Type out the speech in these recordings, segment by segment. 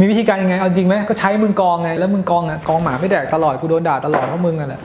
มีวิธีการยังไงเอาจริงไหมก็ใช้มึงกองไงแล้วมึงกองอะกองหมาไม่แดกตลอดกูโดนด่าตลอดเพราะมึงอะแหละ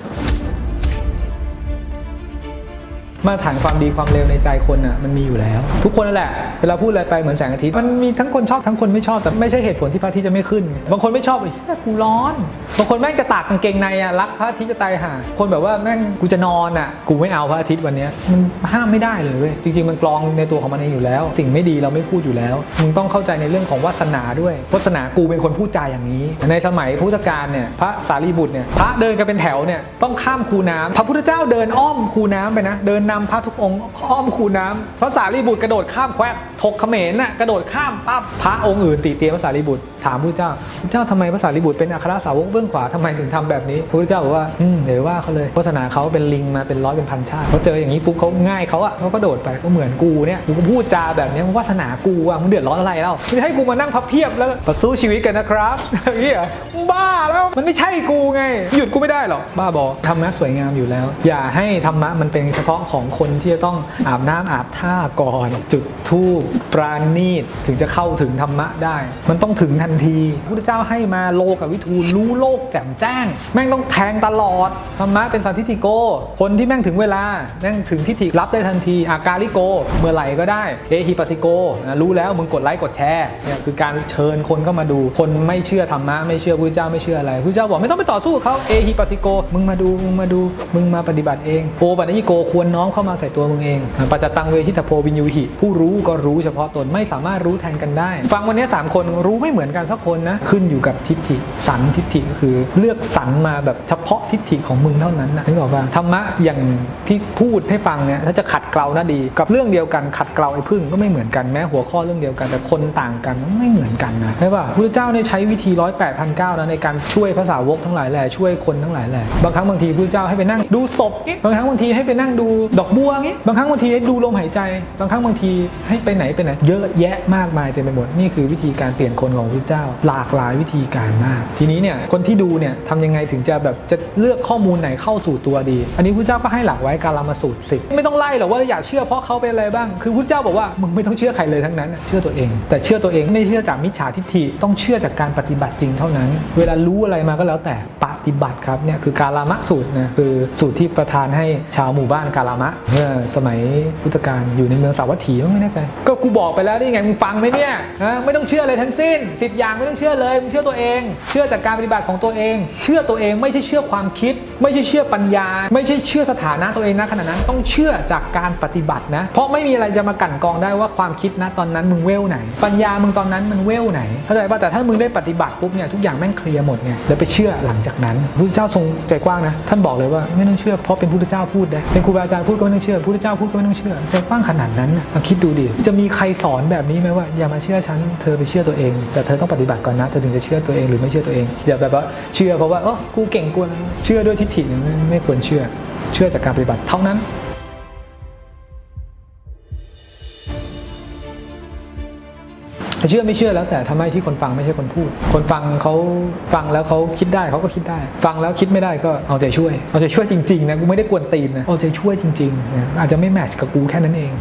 มาตรฐานความดีความเร็วในใจคนอะมันมีอยู่แล้ว ทุกคนนั่นแหละเวลาพูดอะไรไปเหมือนแสงอาทิตย์มันมีทั้งคนชอบทั้งคนไม่ชอบแต่ไม่ใช่เหตุผลที่พระอาทิตย์จะไม่ขึ้น บางคนไม่ชอบไอ้ยกูร้อนบางคนแม่งจะตากกางเกงในอะรักพระอาทิตย์จะตายห่าคนแบบว่าแม่งกูจะนอนอะกูไม่เอาพระอาทิตย์วันนี้มันห้ามไม่ได้เลยเว้ยจริง ๆ มันกรองในตัวของมันเองอยู่แล้ว สิ่งไม่ดีเราไม่พูดอยู่แล้วมึงต้องเข้าใจในเรื่องของวาสนาด้วยวาสนากูเป็นคนพูดจาอย่างนี้ ในสมัยพุทธกาลเนี่ยพระสารีบุตรเนี่ยพระเดินกันเป็นแถวเนี่ยต้องข้ามคูน้ำพระพุทธเจ้าเดินอ้อมคูน้ำไปนะเดินนำพระทุกองค์อ้อมคูน้ำพระสารีบุตรกระโดดข้ามแควถกเขมรน่ะกระโดดข้ามปั๊บพระองค์อื่นตีเตียนพระสารีบุตร ถามพระเจ้าพระเจ้าทำไมพระสารีบุตรเป็นอัครสาวกเบื้องขวาทำไมถึงทำแบบนี้พระพุทธเจ้าบอกว่าอืมเดี๋ยวว่าเขาเลยวาสนาเขาเป็นลิงมาเป็นร้อยเป็นพันชาติเขาเจออย่างนี้ปุ๊บเขาง่ายเขาอะเขาก็โดดไปก็เหมือนกูเนี่ยกูก็พูดจาแบบนี้มึงวาสนากูอะมึงเดือดร้อนอะไรเล่าไม่ให้กูมานั่งพับเพียบแล้วต่อสู้ชีวิตกันนะครับอย่างนี้เหรอบ้าแล้วมันไม่ใช่กูไง หยุดกูไม่ได้หรอกบ้าบอธรรมะสวยงามอยู่แล้ว อย่าให้ธรรมะมันเป็นเฉพาะของคนที่จะต้องอาบน้ำอาบท่าก่อน จุดธูปปราณีตถึงจะเข้าถึงธรรมะได้ มันต้องถึงทันทีพุทธเจ้าให้มาโลกับวิทูลรู้โลกแจ่มแจ้ง แม่งต้องแทงตลอดธรรมะเป็นสันทิฏฐิโก คนที่แม่งถึงเวลาแม่งถึงทิฏฐิรับได้ทันทีอาการิโก เมื่อไหร่ก็ได้เอฮิปัสิโกนะรู้แล้วมึงกดไลค์กดแชร์เนี่ยคือการเชิญคนเข้ามาดู คนไม่เชื่อธรรมะไม่เชื่อพระเจ้าไม่เชื่ออะไรพระเจ้าบอกไม่ต้องไปต่อสู้กับเขาเอฮิปัสิโก มึงมาดูมึงมาดู มึงมาปฏิบัติเองโอปัญญิโกควรน้อมเข้ามาใส่ตัวมึงเองปัจจตังเวทิตโพวินยูหิผู้รู้ก็รู้เฉพาะตนไม่สามารถรู้แทนกันได้ ฟังวันนี้สามคนรู้ไม่เหมือนกันสักคนนะขึ้นอยู่กับทิฏฐิสันทิฏฐิก็คือเลือกสรรมาแบบเฉพาะทิฏฐิของมึงเท่านั้นนะนึกออกป่ะธรรมะอย่างที่พูดให้ฟังเนี่ยถ้าจะขัดเกลานะดี กับเรื่องเดียวกันขัดเกลาไอ้พึ่งก็ไม่เหมือนกันแม้หัวข้อเรื่องเดียวกันแต่คนต่างกันไม่เหมือนกันนะใช่ป่ะพระเจ้าเนี่ยใช้วิธีร้อยแปดพันเก้านะในการช่วยภาษาวกทั้งหลายแหล่ช่วยคนทั้งหลายแหล่บางครั้งบางทีพระเจ้าให้ไปนั่งดูศพบางครั้งบางทีให้ไปนั่งดูดอกบัวงี้บางครั้งบางทีให้ดูลมหายใจ บางครั้งบางทีให้ไปไหนไปไหน เยอะแยะมากมายเต็มไปหมดนี่คือวิธีการเปลี่ยนคนของพระเจ้าหลากหลายวิธีการมาก ทีนี้เนี่ยคนที่ดูเนี่ยทำยังไงถึงจะแบบจะเลือกข้อมูลไหนเข้าสู่ตัวดี อันนี้พระเจ้าก็ให้หลักไว้การามาสูตรสิไม่ต้องไล่หรอกว่าอย่าเชื่อเพราะเขาเป็นอะไรบ้าง คือพระเจ้าบอกว่ามึงไม่ต้องเชื่อใครเลยทั้งนั้น เชื่อตัวเอง แต่เชื่อตัวเองไม่เชื่อจากมิจฉาทิฏฐิต้องเชื่อจากการปฏิบัติจริงเท่านั้น เวลารู้อะไรมาก็แล้วแต่ปฏิบัติครับเนี่ยคือการามะสูตรนะคือสูตรที่ประทานให้ชาวหมู่บ้านการามะเมื่อสมัยพุทธกาลอยู่ในเมืองสาวัตถีมั้งไม่แน่ใจ ก็กูบอกไปแล้วนี่ไงมึงฟังไหมเนี่ยฮะไม่ต้องเชื่อเลยทั้งสิ้นสิบอย่างไม่ต้องเชื่อเลยมึงเชื่อตัวเอง เชื่อจากการปฏิบัติของตัวเอง เชื่อตัวเองไม่ใช่เชื่อความคิด ไม่ใช่เชื่อปัญญา ไม่ใช่เชื่อสถานะตัวเองนะขณะนั้นต้องเชื่อจากการปฏิบัตินะ เพราะไม่มีอะไรจะมากั่นกองได้ว่าความคิดนะตอนนั้นมึงเวลไหน ปัญญามึงตอนนั้นมันเวลไหนเข้าใจป่ะแต่ถ้ามึงได้ปฏิบัติปุ๊บเนี่ยทุกอย่างแม่งเคลียร์หมดไงแล้วไปเชื่อหลังจากนั้นพระเจ้าทรงใจกว้างนะท่านบอกเลยว่าไม่ต้องเชื่อเพราะเป็นพุทธเจ้าพูดได้เป็นครูบาอาจารย์พูดก็ไม่ต้องเชื่อพุทธเจ้าพูดก็ไม่ต้องเชื่อใจกว้างขนาดนั้นนะคิดดูดิจะมีใครสอนแบบนี้ไหมว่าอย่ามาเชื่อฉันเธอไปเชื่อตัวเองแต่เธอต้องปฏิบัติก่อนนะเธอถึงจะเชื่อตัวเองหรือไม่เชื่อตัวเองอย่าแบบว่าเชื่อเพราะว่าเออกูเก่งกูเชื่อด้วยทิฏฐิไม่ควรเชื่อ เชื่อจากการปฏิบัติเท่านั้นเชื่อไม่เชื่อแล้วแต่ทำไมที่คนฟังไม่ใช่คนพูด คนฟังเขาฟังแล้วเขาคิดได้เขาก็คิดได้ ฟังแล้วคิดไม่ได้ก็เอาใจช่วย เอาใจช่วยจริงๆนะกูไม่ได้กวนตีนนะเอาใจช่วยจริงๆนะอาจจะไม่แมทช์กับกูแค่นั้นเอง